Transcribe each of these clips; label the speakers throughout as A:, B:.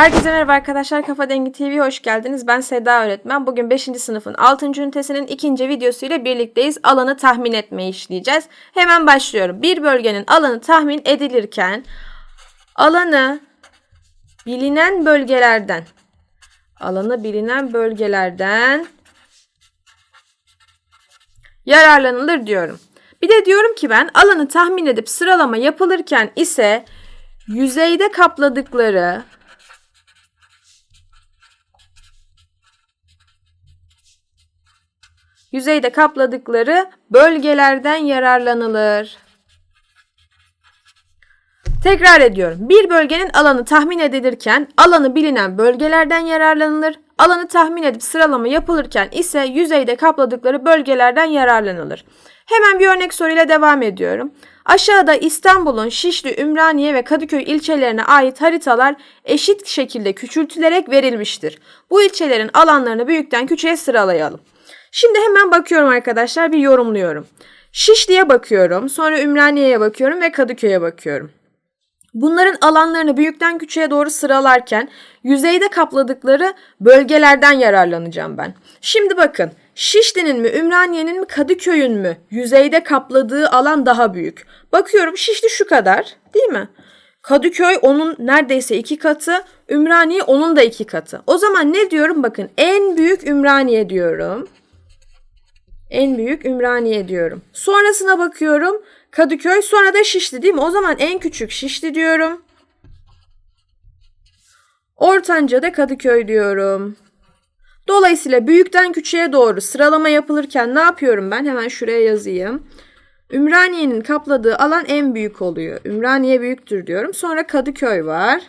A: Herkese merhaba arkadaşlar. Kafa Dengi TV'ye hoş geldiniz. Ben Seda Öğretmen. Bugün 5. sınıfın 6. ünitesinin 2. videosuyla birlikteyiz. Alanı tahmin etmeyi işleyeceğiz. Hemen başlıyorum. Bir bölgenin alanı tahmin edilirken alanı bilinen bölgelerden alanı bilinen bölgelerden yararlanılır diyorum. Bir de diyorum ki ben alanı tahmin edip sıralama yapılırken ise yüzeyde kapladıkları yüzeyde kapladıkları bölgelerden yararlanılır. Tekrar ediyorum. Bir bölgenin alanı tahmin edilirken alanı bilinen bölgelerden yararlanılır. Alanı tahmin edip sıralama yapılırken ise yüzeyde kapladıkları bölgelerden yararlanılır. Hemen bir örnek soruyla devam ediyorum. Aşağıda İstanbul'un Şişli, Ümraniye ve Kadıköy ilçelerine ait haritalar eşit şekilde küçültülerek verilmiştir. Bu ilçelerin alanlarını büyükten küçüğe sıralayalım. Şimdi hemen bakıyorum arkadaşlar bir yorumluyorum. Şişli'ye bakıyorum, sonra Ümraniye'ye bakıyorum ve Kadıköy'e bakıyorum. Bunların alanlarını büyükten küçüğe doğru sıralarken yüzeyde kapladıkları bölgelerden yararlanacağım ben. Şimdi bakın Şişli'nin mi, Ümraniye'nin mi, Kadıköy'ün mü yüzeyde kapladığı alan daha büyük. Bakıyorum Şişli şu kadar değil mi? Kadıköy onun neredeyse iki katı, Ümraniye onun da iki katı. O zaman ne diyorum bakın en büyük Ümraniye diyorum. En büyük Ümraniye diyorum. Sonrasına bakıyorum. Kadıköy sonra da Şişli değil mi? O zaman en küçük Şişli diyorum. Ortanca da Kadıköy diyorum. Dolayısıyla büyükten küçüğe doğru sıralama yapılırken ne yapıyorum ben? Hemen şuraya yazayım. Ümraniye'nin kapladığı alan en büyük oluyor. Ümraniye büyüktür diyorum. Sonra Kadıköy var.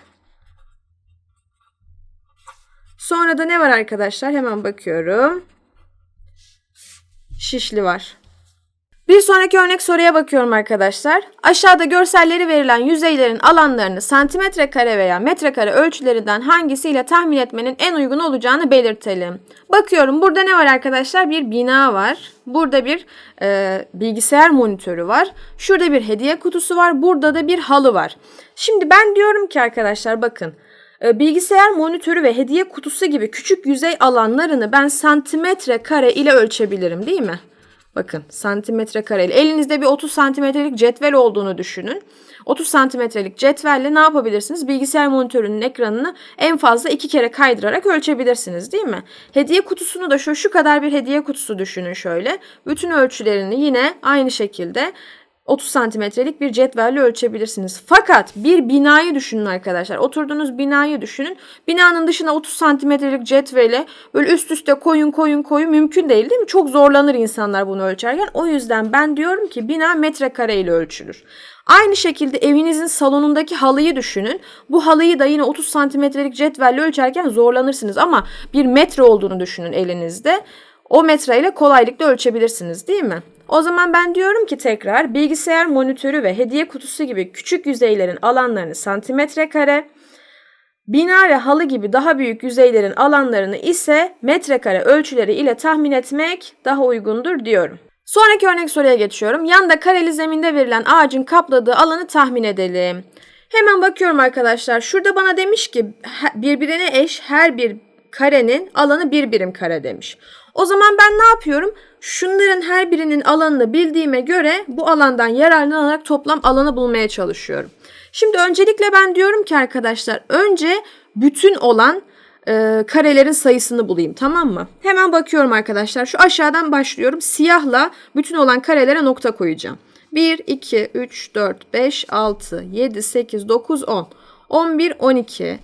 A: Sonra da ne var arkadaşlar? Hemen bakıyorum. Şişli var. Bir sonraki örnek soruya bakıyorum arkadaşlar. Aşağıda görselleri verilen yüzeylerin alanlarını santimetre kare veya metre kare ölçülerinden hangisiyle tahmin etmenin en uygun olacağını belirtelim. Bakıyorum burada ne var arkadaşlar? Bir bina var. Burada bir e, bilgisayar monitörü var. Şurada bir hediye kutusu var. Burada da bir halı var. Şimdi ben diyorum ki arkadaşlar bakın. Ee, bilgisayar monitörü ve hediye kutusu gibi küçük yüzey alanlarını ben santimetre kare ile ölçebilirim değil mi? Bakın santimetre kareli. Elinizde bir 30 santimetrelik cetvel olduğunu düşünün. 30 santimetrelik cetvelle ne yapabilirsiniz? Bilgisayar monitörünün ekranını en fazla iki kere kaydırarak ölçebilirsiniz değil mi? Hediye kutusunu da şu, şu kadar bir hediye kutusu düşünün şöyle. Bütün ölçülerini yine aynı şekilde 30 santimetrelik bir cetvelle ölçebilirsiniz. Fakat bir binayı düşünün arkadaşlar. Oturduğunuz binayı düşünün. Binanın dışına 30 santimetrelik cetvelle böyle üst üste koyun koyun koyun mümkün değil değil mi? Çok zorlanır insanlar bunu ölçerken. O yüzden ben diyorum ki bina metrekare ile ölçülür. Aynı şekilde evinizin salonundaki halıyı düşünün. Bu halıyı da yine 30 santimetrelik cetvelle ölçerken zorlanırsınız ama bir metre olduğunu düşünün elinizde. O metreyle kolaylıkla ölçebilirsiniz değil mi? O zaman ben diyorum ki tekrar bilgisayar monitörü ve hediye kutusu gibi küçük yüzeylerin alanlarını santimetre kare, bina ve halı gibi daha büyük yüzeylerin alanlarını ise metrekare ölçüleri ile tahmin etmek daha uygundur diyorum. Sonraki örnek soruya geçiyorum. Yanda kareli zeminde verilen ağacın kapladığı alanı tahmin edelim. Hemen bakıyorum arkadaşlar. Şurada bana demiş ki birbirine eş her bir karenin alanı bir birim kare demiş. O zaman ben ne yapıyorum? Şunların her birinin alanını bildiğime göre bu alandan yararlanarak toplam alanı bulmaya çalışıyorum. Şimdi öncelikle ben diyorum ki arkadaşlar önce bütün olan e, karelerin sayısını bulayım tamam mı? Hemen bakıyorum arkadaşlar şu aşağıdan başlıyorum. Siyahla bütün olan karelere nokta koyacağım. 1, 2, 3, 4, 5, 6, 7, 8, 9, 10, 11, 12,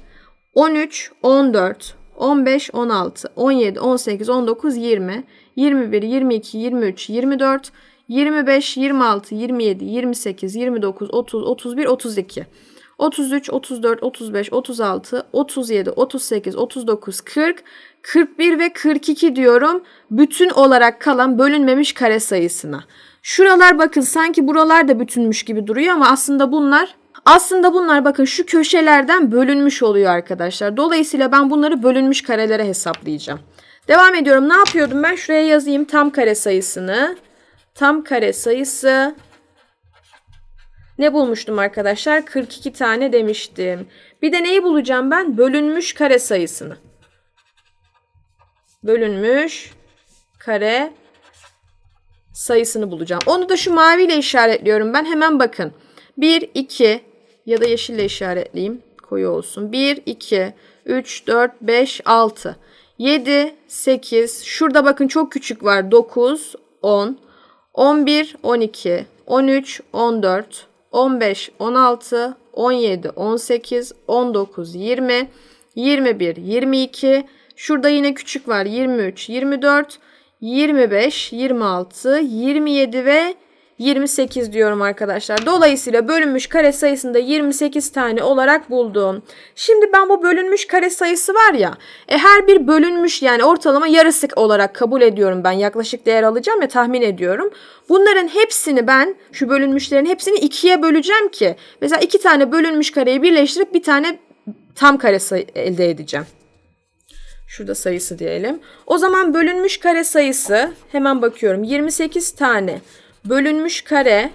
A: 13, 14, 15, 16, 17, 18, 19, 20, 21, 22, 23, 24, 25, 26, 27, 28, 29, 30, 31, 32. 33, 34, 35, 36, 37, 38, 39, 40, 41 ve 42 diyorum. Bütün olarak kalan bölünmemiş kare sayısına. Şuralar bakın sanki buralar da bütünmüş gibi duruyor ama aslında bunlar aslında bunlar bakın şu köşelerden bölünmüş oluyor arkadaşlar. Dolayısıyla ben bunları bölünmüş karelere hesaplayacağım. Devam ediyorum. Ne yapıyordum ben? Şuraya yazayım tam kare sayısını. Tam kare sayısı ne bulmuştum arkadaşlar? 42 tane demiştim. Bir de neyi bulacağım ben? Bölünmüş kare sayısını. Bölünmüş kare sayısını bulacağım. Onu da şu maviyle işaretliyorum ben. Hemen bakın. 1, 2, ya da yeşille işaretleyeyim. Koyu olsun. 1, 2, 3, 4, 5, 6, 7, 8. Şurada bakın çok küçük var. 9, 10, 11, 12, 13, 14, 15, 16, 17, 18, 19, 20, 21, 22. Şurada yine küçük var. 23, 24, 25, 26, 27 ve 28 diyorum arkadaşlar. Dolayısıyla bölünmüş kare sayısını da 28 tane olarak buldum. Şimdi ben bu bölünmüş kare sayısı var ya. E her bir bölünmüş yani ortalama yarısı olarak kabul ediyorum ben. Yaklaşık değer alacağım ya tahmin ediyorum. Bunların hepsini ben şu bölünmüşlerin hepsini ikiye böleceğim ki. Mesela iki tane bölünmüş kareyi birleştirip bir tane tam kare sayı elde edeceğim. Şurada sayısı diyelim. O zaman bölünmüş kare sayısı hemen bakıyorum 28 tane bölünmüş kare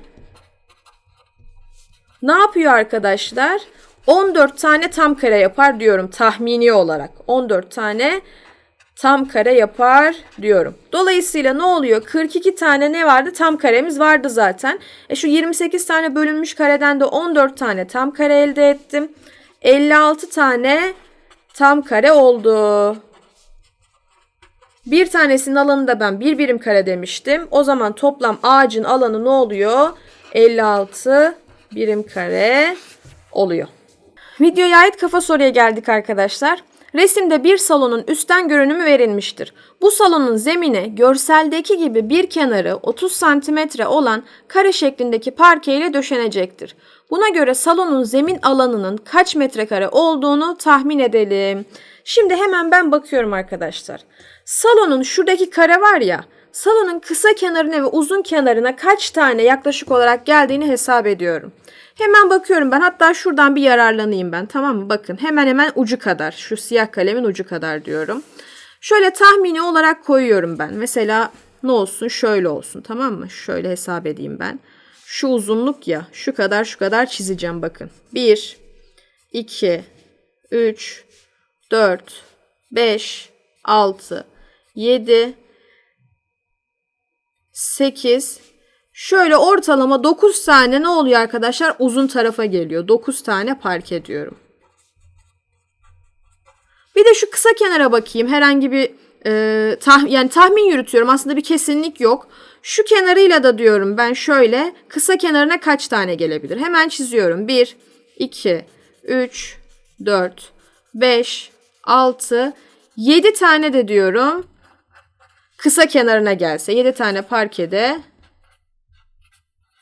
A: ne yapıyor arkadaşlar? 14 tane tam kare yapar diyorum tahmini olarak. 14 tane tam kare yapar diyorum. Dolayısıyla ne oluyor? 42 tane ne vardı? Tam karemiz vardı zaten. E şu 28 tane bölünmüş kareden de 14 tane tam kare elde ettim. 56 tane tam kare oldu. Bir tanesinin alanı da ben bir birim kare demiştim. O zaman toplam ağacın alanı ne oluyor? 56 birim kare oluyor. Videoya ait kafa soruya geldik arkadaşlar. Resimde bir salonun üstten görünümü verilmiştir. Bu salonun zemini görseldeki gibi bir kenarı 30 cm olan kare şeklindeki parke ile döşenecektir. Buna göre salonun zemin alanının kaç metrekare olduğunu tahmin edelim. Şimdi hemen ben bakıyorum arkadaşlar. Salonun şuradaki kare var ya, salonun kısa kenarına ve uzun kenarına kaç tane yaklaşık olarak geldiğini hesap ediyorum. Hemen bakıyorum ben hatta şuradan bir yararlanayım ben tamam mı? Bakın hemen hemen ucu kadar şu siyah kalemin ucu kadar diyorum. Şöyle tahmini olarak koyuyorum ben. Mesela ne olsun şöyle olsun tamam mı? Şöyle hesap edeyim ben. Şu uzunluk ya şu kadar şu kadar çizeceğim bakın. 1, 2, 3, 4, 5, 6, 7, 8. Şöyle ortalama 9 tane ne oluyor arkadaşlar? Uzun tarafa geliyor. 9 tane park ediyorum. Bir de şu kısa kenara bakayım. Herhangi bir e, tah, yani tahmin yürütüyorum. Aslında bir kesinlik yok. Şu kenarıyla da diyorum ben şöyle kısa kenarına kaç tane gelebilir? Hemen çiziyorum. 1, 2, 3, 4, 5, 6, 7 tane de diyorum kısa kenarına gelse 7 tane parkede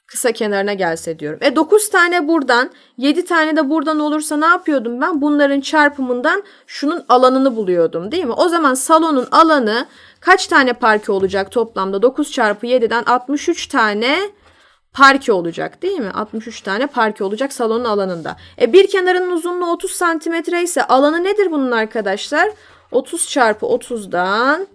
A: kısa kenarına gelse diyorum. E 9 tane buradan 7 tane de buradan olursa ne yapıyordum ben? Bunların çarpımından şunun alanını buluyordum değil mi? O zaman salonun alanı kaç tane parke olacak toplamda? 9 çarpı 7'den 63 tane parke olacak değil mi? 63 tane parke olacak salonun alanında. E bir kenarının uzunluğu 30 santimetre ise alanı nedir bunun arkadaşlar? 30 çarpı 30'dan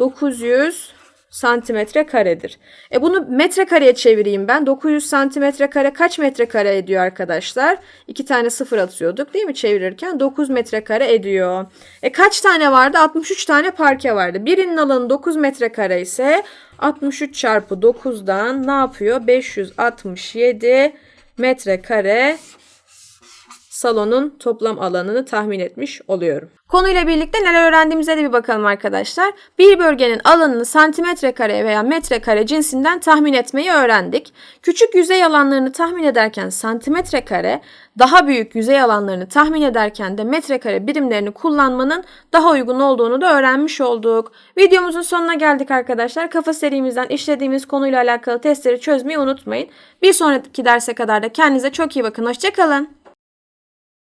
A: 900 santimetre karedir. E bunu metrekareye çevireyim ben. 900 santimetre kare kaç metrekare ediyor arkadaşlar? İki tane sıfır atıyorduk değil mi çevirirken? 9 metrekare ediyor. E kaç tane vardı? 63 tane parke vardı. Birinin alanı 9 metrekare ise 63 çarpı 9'dan ne yapıyor? 567 metrekare salonun toplam alanını tahmin etmiş oluyorum. Konuyla birlikte neler öğrendiğimize de bir bakalım arkadaşlar. Bir bölgenin alanını santimetre kare veya metre kare cinsinden tahmin etmeyi öğrendik. Küçük yüzey alanlarını tahmin ederken santimetre kare, daha büyük yüzey alanlarını tahmin ederken de metre kare birimlerini kullanmanın daha uygun olduğunu da öğrenmiş olduk. Videomuzun sonuna geldik arkadaşlar. Kafa serimizden işlediğimiz konuyla alakalı testleri çözmeyi unutmayın. Bir sonraki derse kadar da kendinize çok iyi bakın. Hoşçakalın.